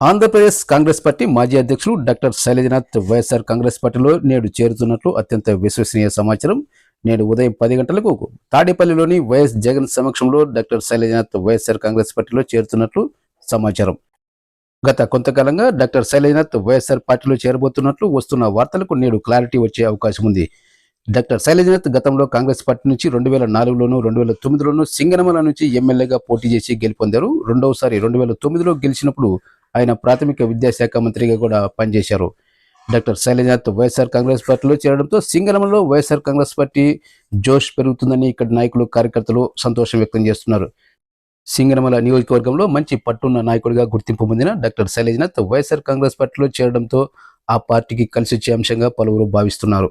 Andhra Pradesh Congress party మాజీ అధ్యక్షులు doctor Sailajanath YSR Congress పార్టీలో నేడు చేరుతున్నట్లు అత్యంత విశ్వసనీయ సమాచారం. నేడు ఉదయం పది గంటలకు తాడేపల్లిలోని వైఎస్ జగన్ సమక్షంలో డాక్టర్ శైలజనాథ్ వైఎస్ఆర్ కాంగ్రెస్ పార్టీలో చేరుతున్నట్లు సమాచారం. గత కొంతకాలంగా డాక్టర్ శైలజనాథ్ వైఎస్ఆర్ పార్టీలో చేరబోతున్నట్లు వస్తున్న వార్తలకు నేడు క్లారిటీ వచ్చే అవకాశం ఉంది. డాక్టర్ శైలజనాథ్ గతంలో కాంగ్రెస్ పార్టీ నుంచి రెండు వేల నాలుగులోను రెండు వేల తొమ్మిదిలోను సింగనమల నుంచి ఎమ్మెల్యేగా పోటీ చేసి గెలుపొందారు. రెండవసారి రెండు వేల తొమ్మిదిలో గెలిచినప్పుడు ఆయన ప్రాథమిక విద్యాశాఖ మంత్రిగా కూడా పనిచేశారు. డాక్టర్ శైలజనాథ్ వైఎస్ఆర్ కాంగ్రెస్ పార్టీలో చేరడంతో సింగళంలో వైఎస్ఆర్ కాంగ్రెస్ పార్టీ జోష్ పెరుగుతుందని ఇక్కడ నాయకులు కార్యకర్తలు సంతోషం వ్యక్తం చేస్తున్నారు. సింగనమల నియోజకవర్గంలో మంచి పట్టున్న నాయకుడిగా గుర్తింపు పొందిన డాక్టర్ శైలజనాథ్ వైఎస్ఆర్ కాంగ్రెస్ పార్టీలో చేరడంతో ఆ పార్టీకి కలిసి వచ్చే అంశంగా పలువురు భావిస్తున్నారు.